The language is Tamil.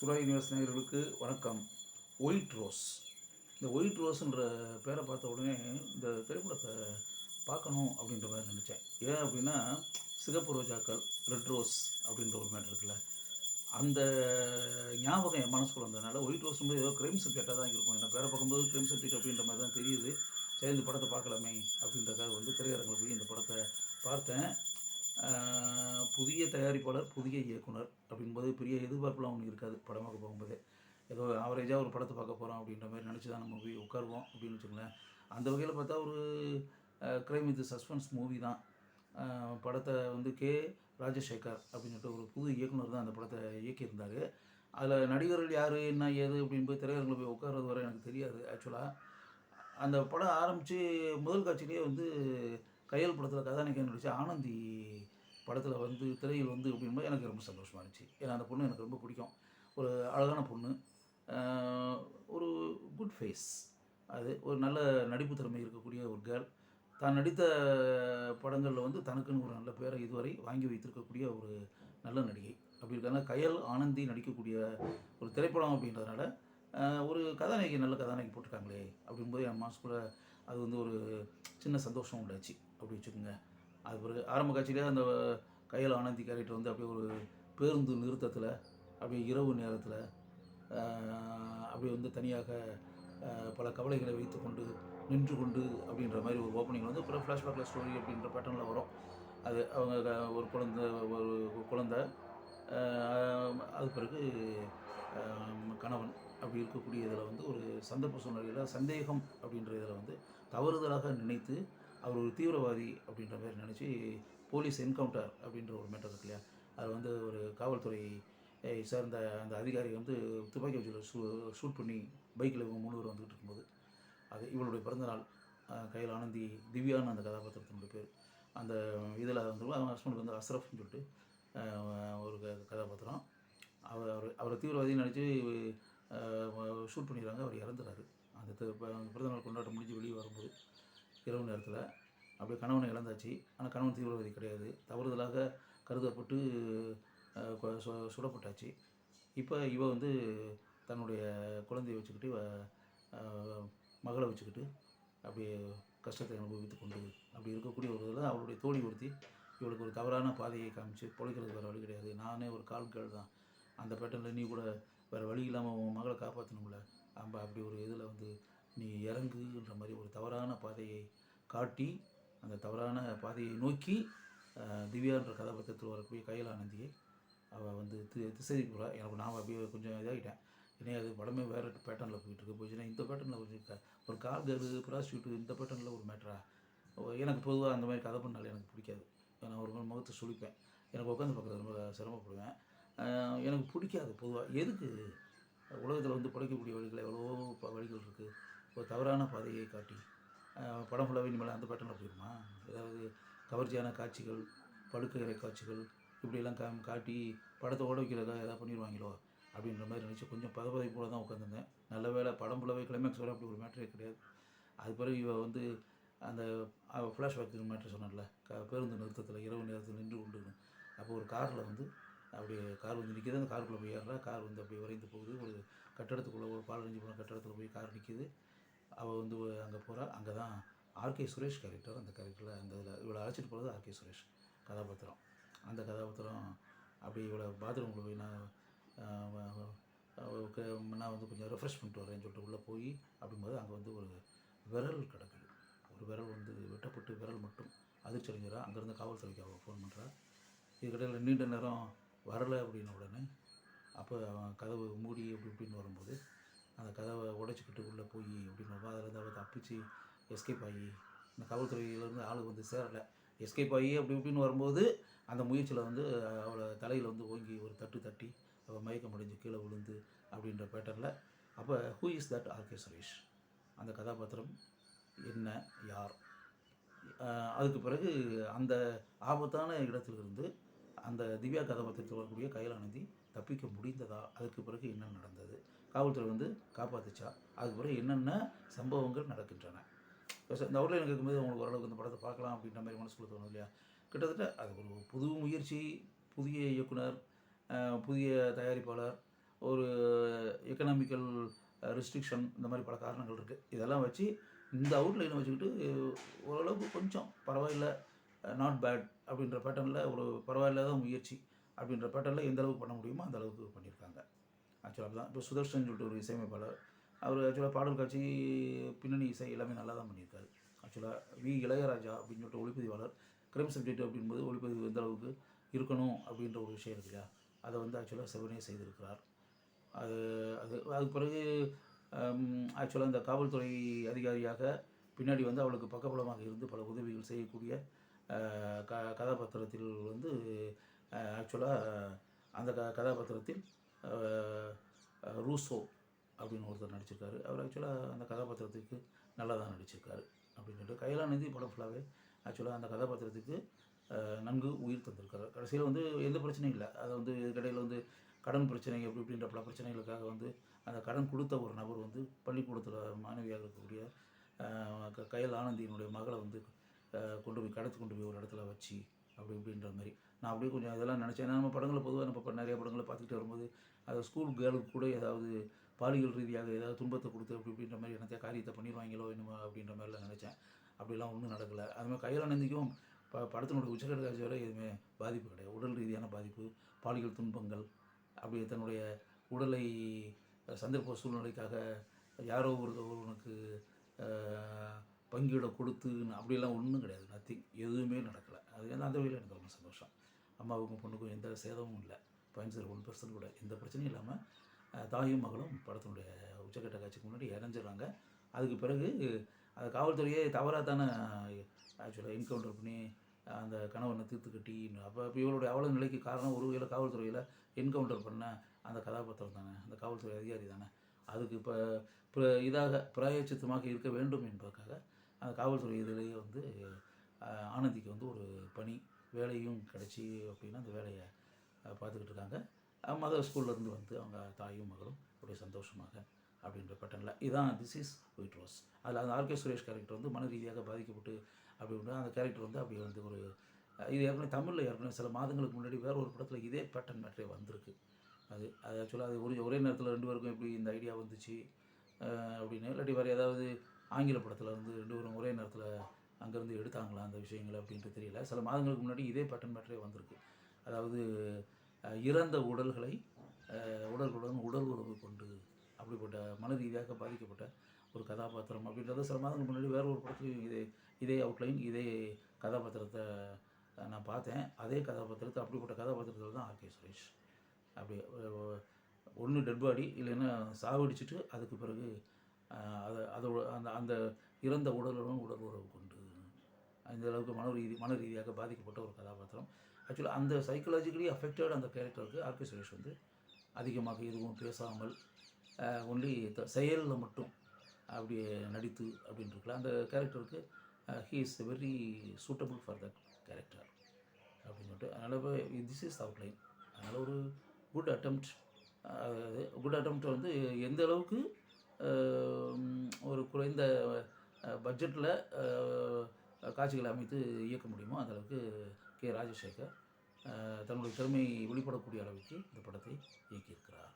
சுரா யூனிவர்ஸ் நேயர்களுக்கு வணக்கம். ஒயிட் ரோஸ் இந்த ஒயிட் ரோஸ்ன்ற பேரை பார்த்த உடனே இந்த திரைப்படத்தை பார்க்கணும் அப்படின்ற மாதிரி நினச்சேன். ஏன் அப்படின்னா சிகப்பு ரோஜாக்கள் ரெட் ரோஸ் அப்படின்ற ஒரு மேட்ரு இருக்குல்ல. அந்த ஞாபகம் என் மனசுக்குள்ள வந்ததுனால ஒயிட் ரோஸ்ன்றது ஏதோ கிரைம் சப்ஜெக்டாக தான் இருக்கும். என்ன பேரை பார்க்கும்போது கிரைம் சப்ஜெக்ட் அப்படின்ற மாதிரி தான் தெரியுது. சரி இந்த படத்தை பார்க்கலாமே அப்படின்றக்காக வந்து திரையரங்கில் போய் இந்த படத்தை பார்த்தேன். புதிய தயாரிப்பாளர் புதிய இயக்குனர் அப்படின்போது பெரிய எதிர்பார்ப்புலாம் ஒன்று இருக்காது படமாக போகும்போது ஏதோ ஆவரேஜாக ஒரு படத்தை பார்க்க போகிறோம் அப்படின்ற மாதிரி நினச்சி தான் நம்ம போய் உட்காருவோம் அப்படின்னு வச்சுக்கோங்களேன். அந்த வகையில் பார்த்தா ஒரு க்ரைம் இது சஸ்பென்ஸ் மூவி தான். படத்தை வந்து கே ராஜசேகர் அப்படின்னு சொல்லிட்டு ஒரு புது இயக்குனர் தான் அந்த படத்தை இயக்கியிருந்தார். அதில் நடிகர்கள் யார் என்ன ஏது அப்படின்னு போய் திரையரங்கில் போய் உட்கார்றது வரை எனக்கு தெரியாது. ஆக்சுவலாக அந்த படம் ஆரம்பித்து முதல் காட்சியிலேயே வந்து கையல் படத்தில் கதாநாயகன் நடிச்ச ஆனந்தி படத்தில் வந்து திரையில் வந்து அப்படின்போது எனக்கு ரொம்ப சந்தோஷமாக இருந்துச்சு. ஏன்னா அந்த பொண்ணு எனக்கு ரொம்ப பிடிக்கும். ஒரு அழகான பொண்ணு. ஒரு குட் ஃபேஸ் அது ஒரு நல்ல நடிப்பு திறமை இருக்கக்கூடிய ஒரு கேர்ள் தான் நடித்த படங்களில் வந்து தனக்குன்னு ஒரு நல்ல பேரை இதுவரை வாங்கி வைத்திருக்கக்கூடிய ஒரு நல்ல நடிகை. அப்படி இருக்காங்க. கயல் ஆனந்தி நடிக்கக்கூடிய ஒரு திரைப்படம் அப்படின்றதுனால ஒரு கதாநாயகி நல்ல கதாநாயகி போட்டிருக்காங்களே அப்படிங்கும்போது என் மனசுக்குள்ளே அது வந்து ஒரு சின்ன சந்தோஷம் உண்டாச்சு. அப்படி வச்சுக்கோங்க. அது பிறகு ஆரம்ப காட்சியிலே அந்த கையில் ஆனந்தி கேரக்டர் வந்து அப்படியே ஒரு பேருந்து நிறுத்தத்தில் அப்படியே இரவு நேரத்தில் அப்படியே வந்து தனியாக பல கவலைகளை வைத்துக்கொண்டு நின்று கொண்டு அப்படின்ற மாதிரி ஒரு ஓப்பனிங் வந்து அப்புறம் ஃப்ளாஷ்பேக்கில் ஸ்டோரி அப்படின்ற பேட்டர்னில் வரும். அது அவங்க ஒரு குழந்த ஒரு குழந்த அது பிறகு கணவன் அப்படி இருக்கக்கூடிய இதில் வந்து ஒரு சந்தர்ப்ப சூழ்நிலையில் சந்தேகம் அப்படின்ற இதில் வந்து தவறுதலாக நினைத்து அவர் ஒரு தீவிரவாதி அப்படின்ற மாதிரி நினச்சி போலீஸ் என்கவுண்டர் அப்படின்ற ஒரு மேட்டர் இருக்கு இல்லையா? அது வந்து ஒரு காவல்துறை சார்ந்த அந்த அதிகாரி வந்து துப்பாக்கி வச்சு ஷூ ஷூட் பண்ணி பைக்கில் இவங்க மூணு வந்துகிட்டு இருக்கும்போது அது இவளுடைய பிறந்தநாள் கையில் ஆனந்தி திவ்யான்னு அந்த கதாபாத்திரத்தினுடைய பேர். அந்த இதில் வந்து அவங்க ஹஸ்பண்ட் வந்து அஸ்ரஃப்னு சொல்லிட்டு ஒரு க- கதாபாத்திரம். அவர் அவர் அவரை தீவிரவாதின்னு நினச்சி ஷூட் பண்ணிடுறாங்க அவர் இறந்துறாரு. அந்த தி- ப- பிறந்தநாள் கொண்டாட்டம் முடிஞ்சு வெளியே வரும்போது இரவு நேரத்தில் அப்படியே கணவனை இழந்தாச்சு. ஆனால் கணவன் தீவிரவாதி கிடையாது. தவறுதலாக கருதப்பட்டு சு- சுடப்பட்டாச்சு. இப்போ இவ வந்து தன்னுடைய குழந்தையை வச்சுக்கிட்டு மகளை வச்சுக்கிட்டு அப்படியே கஷ்டத்தை அனுபவித்து கொண்டு அப்படி இருக்கக்கூடிய ஒரு இதில் அவளுடைய தோழி ஒருத்தி இவளுக்கு ஒரு தவறான பாதையை காமிச்சு பிழைக்கிறதுக்கு வேறு வழி கிடையாது. நானே ஒரு கால் கேள் தான் அந்த பேட்டர்னில் நீ கூட வேறு வழி இல்லாமல் உன் மகளை காப்பாற்றணும்ல நம்ம அப்படி ஒரு இதில் வந்து நீ இறங்குன்ற மாதிரி ஒரு தவறான பாதையை காட்டி அந்த தவறான பாதையை நோக்கி திவ்யான்ற கதாபாத்திரத்தில் வரக்கூடிய கையிலானந்தியை அவள் வந்து தி திசை எனக்கு நான் அப்படியே கொஞ்சம் இதாகிட்டேன். ஏன்னா அது படமே வேறு பேட்டர்னில் போயிட்டு இருக்கு போச்சுன்னா இந்த பேட்டர்னில் கொஞ்சம் க- ஒரு கார் கேர்டு ப்ராஸ்டியூட்டு இந்த பேட்டர்னில் ஒரு மேட்ரா எனக்கு பொதுவாக அந்த மாதிரி கதை பண்ணாலே எனக்கு பிடிக்காது. நான் ஒரு மாதிரி முகத்தை சுழிப்பேன் எனக்கு உட்காந்து பார்க்குறது ரொம்ப சிரமப்படுவேன். எனக்கு பிடிக்காது பொதுவாக எதுக்கு? உலகத்தில் வந்து படைக்கக்கூடிய வழிகள் எவ்வளோ ப- வழிகள் இருக்குது ஒரு தவறான பாதையை காட்டி படம் ஃபுல்லாகவே இனிமேல் அந்த பேட்டர்னில் போயிருமா? ஏதாவது கவர்ச்சியான காட்சிகள் படுக்கையறை காட்சிகள் இப்படியெல்லாம் கா காட்டி படத்தை ஓட வைக்கிறதா ஏதாவது பண்ணிடுவாங்களோ அப்படின்ற மாதிரி நினச்சி கொஞ்சம் பதப்பதை போல தான் உட்காந்துருந்தேன் நல்ல வேளை படம் ஃபுல்லாகவே கிளைமேக்ஸ் வர அப்படி ஒரு மேட்டரே கிடையாது. அது பிறகு இவ வந்து அந்த ஃப்ளாஷ்பேக் மேட்ரு சொன்னார்ல க பேருந்து நிறுத்தத்தில் இரவு நேரத்தில் நின்று கொண்டு அப்போ ஒரு காரில் வந்து அப்படி கார் வந்து நிற்கிது அந்த காருக்குள்ளே போய் ஏறுறா. கார் வந்து அப்படியே விரைந்து போகுது. ஒரு கட்டடத்துக்குள்ளே ஒரு பாலடைஞ்சு போன கட்டடத்தில் போய் கார் நிற்கிது அவள் வந்து அங்கே போகிறா அங்கே தான் ஆர்கே சுரேஷ் கேரக்டர் அந்த கேரக்டரில் அந்த இதில் இவளை அழைச்சிட்டு போகிறது ஆர்கே சுரேஷ் கதாபாத்திரம். அந்த கதாபாத்திரம் அப்படி இவளை பாத்ரூமில் போய் நான் நான் வந்து கொஞ்சம் ரெஃப்ரெஷ் பண்ணிட்டு வரேன்னு சொல்லிட்டு உள்ளே போய் அப்படிங்கும்போது அங்கே வந்து ஒரு விரல் கிடக்குது. ஒரு விரல் வந்து வெட்டப்பட்டு விரல் மட்டும் அதிர்ச்சி அடைஞ்சிடா அங்கேருந்து காவல்துறைக்கு அவள் ஃபோன் பண்ணுறா இதுக்கிடையில் நீண்ட நேரம் வரலை அப்படின்ன உடனே அப்போ அவன் கதவு மூடி அப்படி இப்படின்னு வரும்போது அந்த கதவை உடைச்சிக்கிட்டு உள்ளே போய் அப்படின்னு அதில் அதிலேருந்து அவள் தப்பிச்சு எஸ்கேப் ஆகி இந்த காவல்துறையிலேருந்து ஆளு வந்து சேரலை. எஸ்கேப் ஆகி அப்படி இப்படின்னு வரும்போது அந்த முயற்சியில் வந்து அவளை தலையில் வந்து ஓங்கி ஒரு தட்டு தட்டி அவள் மயக்கம் அடைஞ்சு கீழே விழுந்து அப்படின்ற பேட்டர்னில் அப்போ who is that R K Suresh அந்த கதாபாத்திரம் என்ன யார்? அதுக்கு பிறகு அந்த ஆபத்தான இடத்திலிருந்து அந்த திவ்யா கதாபாத்திரத்தில் வரக்கூடிய கைலானந்தி தப்பிக்க முடிந்ததா? அதுக்கு பிறகு என்ன நடந்தது? காவல்துறை வந்து காப்பாற்றுச்சா அதுக்கு பிறகு என்னென்ன சம்பவங்கள் நடக்கின்றன? இப்ப இந்த அவுட்லைன் கேட்கும்போது உங்களுக்கு ஓரளவுக்கு இந்த படத்தை பார்க்கலாம் அப்படின்ற மாதிரி மனசுக்குள்ள தோணும் இல்லையா? கிட்டத்தட்ட அது ஒரு புது முயற்சி புதிய இயக்குனர் புதிய தயாரிப்பாளர் ஒரு எக்கனாமிக்கல் ரெஸ்ட்ரிக்ஷன் இந்த மாதிரி பல காரணங்கள் இருக்குது இதெல்லாம் வச்சு இந்த அவுட்லைனை வச்சுக்கிட்டு ஓரளவுக்கு கொஞ்சம் பரவாயில்ல நாட் பேட் அப்படின்ற பேட்டர்னில் ஒரு பரவாயில்லாத முயற்சி அப்படின்ற பேட்டர்னில் எந்த அளவுக்கு பண்ண முடியுமோ அந்த அளவுக்கு பண்ணியிருக்காங்க. ஆக்சுவலாக தான். இப்போ சுதர்ஷன் சொல்லிட்டு ஒரு இசையமைப்பாளர். அவர் ஆக்சுவலாக பாடல் காட்சி பின்னணி இசை எல்லாமே நல்லா தான் பண்ணியிருக்காரு. ஆக்சுவலாக வி. இளையராஜா அப்படின்னு சொல்லிட்டு ஒளிப்பதிவாளர். கிரைம் சப்ஜெக்ட் அப்படின்போது ஒளிப்பதிவு எந்த அளவுக்கு இருக்கணும் அப்படின்ற ஒரு விஷயம் இருக்கு இல்லையா? அதை வந்து ஆக்சுவலாக செவனே செய்திருக்கிறார். அது அது அதுக்கு பிறகு ஆக்சுவலாக இந்த காவல்துறை அதிகாரியாக பின்னாடி வந்து அவளுக்கு பக்கபலமாக இருந்து பல உதவிகள் செய்யக்கூடிய க கதாபாத்திரத்தில் வந்து ஆக்சுவலாக அந்த க கதாபாத்திரத்தில் ரூசோ அப்படின்னு ஒருத்தர் நடிச்சிருக்காரு. அவர் ஆக்சுவலாக அந்த கதாபாத்திரத்துக்கு நல்லா தான் நடிச்சிருக்காரு அப்படின்னு கைலாநிதி படம் ஃபுல்லாகவே ஆக்சுவலாக அந்த கதாபாத்திரத்துக்கு நன்கு உயிர் தந்திருக்காரு. கடைசியில் வந்து எந்த பிரச்சனையும் இல்லை. அதை வந்து இதுக்கடையில் வந்து கடன் பிரச்சனை எப்படி இப்படின்ற பல பிரச்சனைகளுக்காக வந்து அந்த கடன் கொடுத்த ஒரு நபர் வந்து பள்ளிக்கூடத்தில் மாணவியாக இருக்கக்கூடிய க- கயல் ஆனந்தியினுடைய மகளை வந்து கொண்டு போய் கடத்து கொண்டு போய் ஒரு இடத்துல வச்சு அப்படி இப்படின்ற மாதிரி. நான் அப்படியே கொஞ்சம் இதெல்லாம் நினச்சேன். ஏன்னா நம்ம படங்களை பொதுவாக நம்ம இப்போ நிறைய படங்களை பார்த்துக்கிட்டு வரும்போது அது ஸ்கூல் கேர்ளுக்கு கூட ஏதாவது பாலியல் ரீதியாக ஏதாவது துன்பத்தை கொடுத்து அப்படி இப்படின்ற மாதிரி என்னத்தைய காரியத்தை பண்ணிடுவாங்களோ என்னமோ அப்படின்ற மாதிரிலாம் நினச்சேன். அப்படிலாம் ஒன்றும் நடக்கலை. அதுமாதிரி கையாளநந்திக்கும் ப படத்தினுடைய உச்சக்கட்ட காட்சி வரை எதுவுமே பாதிப்பு கிடையாது. உடல் ரீதியான பாதிப்பு பாலியல் துன்பங்கள் அப்படி தன்னுடைய உடலை சந்தர்ப்ப சூழ்நிலைக்காக யாரோ ஒரு ஒருவனுக்கு அஹ், கொடுத்துன்னு கொடுத்து ஒன்றும் கிடையாது. நத்திங் எதுவுமே நடக்கலை. அது அந்த வகையில் எனக்கு ரொம்ப சந்தோஷம். அம்மாவுக்கும் பொண்ணுக்கும் எந்த சேதமும் இல்லை. பாயிண்ட் ஒன் பர்சன்ட் கூட எந்த பிரச்சனையும் இல்லாமல் தாயும் மகளும் படத்தினுடைய உச்சக்கட்ட காட்சிக்கு முன்னாடி இறஞ்சிடுறாங்க அதுக்கு பிறகு அது காவல்துறையே தவறாக தானே ஆக்சுவலாக என்கவுண்டர் பண்ணி அந்த கணவனை தீர்த்து கட்டி அப்போ இப்போ இவளுடைய அவ்வளோ நிலைக்கு காரணம் ஒரு வகையில் காவல்துறையில் என்கவுண்டர் பண்ண அந்த கதாபாத்திரம் தானே அந்த காவல்துறை அதிகாரி தானே. அதுக்கு இப்போ இப்போ இதாக பிராயச்சித்தமாக இருக்க வேண்டும் என்பதற்காக அந்த காவல்துறை இதிலேயே வந்து ஆனந்திக்கு வந்து ஒரு பணி வேலையும் கிடச்சி அப்படின்னா அந்த வேலையை பார்த்துக்கிட்டு இருக்காங்க. மத ஸ்கூல்லேருந்து வந்து அவங்க தாயும் மகளும் அப்படியே சந்தோஷமாக அப்படின்ற பட்டனில். இதுதான் திஸ் இஸ் ஒயிட் ரோஸ் அதில் அந்த ஆர்கே சுரேஷ் கேரக்டர் வந்து மன ரீதியாக பாதிக்கப்பட்டு அப்படின்ற அந்த கேரக்டர் வந்து அப்படி வந்து ஒரு இது ஏற்கனவே தமிழில் ஏற்கனவே சில மாதங்களுக்கு முன்னாடி வேறு ஒரு படத்தில் இதே பேட்டர்ன் மேட்ரே வந்திருக்கு. அது அது ஆக்சுவலாக அது ஒரு ஒரே நேரத்தில் ரெண்டு பேருக்கும் எப்படி இந்த ஐடியா வந்துச்சு அப்படின்னு இல்லாட்டி வேறு ஏதாவது ஆங்கில படத்தில் வந்து ரெண்டு பேரும் ஒரே நேரத்தில் அங்கேருந்து எடுத்தாங்களா அந்த விஷயங்கள் அப்படின்ட்டு தெரியல. சில மாதங்களுக்கு முன்னாடி இதே பேட்டர்ன் பேட்டரே வந்திருக்கு. அதாவது இறந்த உடல்களை உடல்களுடன் உடல் உறவு கொண்டு அப்படிப்பட்ட மன ரீதியாக பாதிக்கப்பட்ட ஒரு கதாபாத்திரம் அப்படின்றத சில மாதங்களுக்கு முன்னாடி வேறு ஒரு படத்துலையும் இதே இதே அவுட்லைன் இதே கதாபாத்திரத்தை நான் பார்த்தேன். அதே கதாபாத்திரத்தை அப்படிப்பட்ட கதாபாத்திரத்தில் தான் ஆர்கே சுரேஷ். அப்படி ஒன்று டெட் பாடி இல்லைன்னா சாவடிச்சிட்டு அதுக்கு பிறகு அதை அதோட அந்த அந்த இறந்த உடலுடன் உடல் உறவு கொண்டு அந்த அளவுக்கு மன ரீதி மன ரீதியாக பாதிக்கப்பட்ட ஒரு கதாபாத்திரம். ஆக்சுவலாக அந்த சைக்கலாஜிக்கலி அஃபெக்டட் அந்த கேரக்டருக்கு ஆர்கே சுரேஷ் வந்து அதிகமாக எதுவும் பேசாமல் ஒன்லி த செயலில் மட்டும் அப்படியே நடித்து அப்படின்னு இருக்கலாம் அந்த கேரக்டருக்கு he is very suitable for that character அப்படின்னு சொல்லிட்டு அதனால் இப்போ திஸ் இஸ் அவுட்லைன் அதனால் ஒரு குட் அட்டம்ப்ட் அதாவது குட் அட்டம்ப்ட் வந்து எந்த அளவுக்கு ஒரு குறைந்த பட்ஜெட்டில் காட்சிகளை அமைத்து இயக்க முடியுமோ அந்தளவுக்கு கே. ராஜசேகர் தன்னுடைய திறமை வெளிப்படக்கூடிய அளவுக்கு இந்த படத்தை இயக்கியிருக்கிறார்.